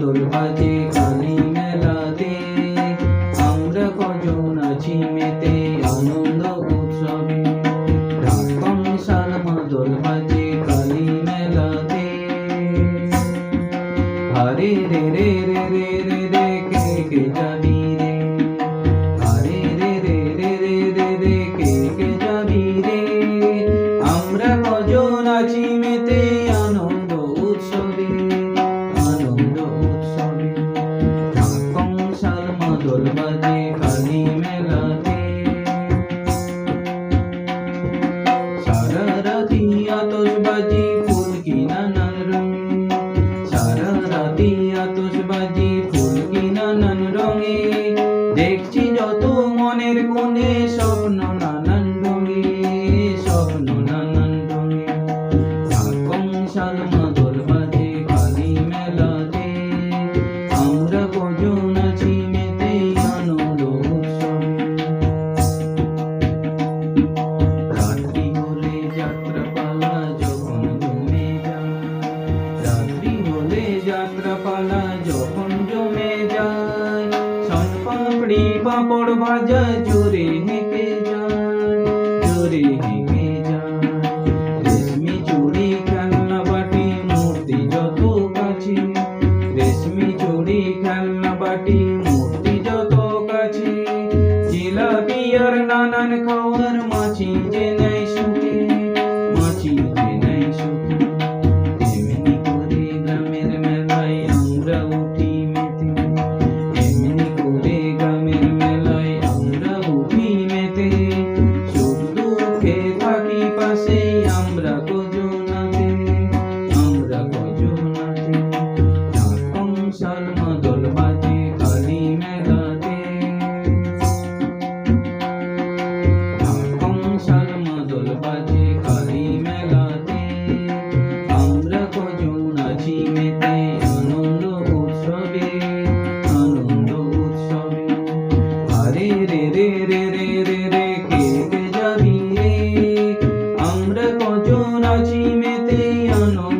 দোল বাজে কালী মেলাতে, আমরা কজন আছি মেতে, আনন্দ উৎসবে। রাত কংসাল দোল বাজে কালী মেলাতে। হরে রে রে রে রে রে রে, কে কে যাবি রে। হরে রে রে রে রে রে রে, কে কে যাবি রে। আমরা কজন আছি মেতে আতশবাজি ফুলকি নানান রং। সারা রাতি নানান রঙে। দেখছি যত মনের কোণে স্বপ্ন নানান রঙে, স্বপ্ন নানান রঙে। কংসাল পাপড়ি ভাজা জোরে হেঁকে যায় জোরে হেঁকে আমরা কজনাতে আমরা কজনাতে সংসার মদন humano.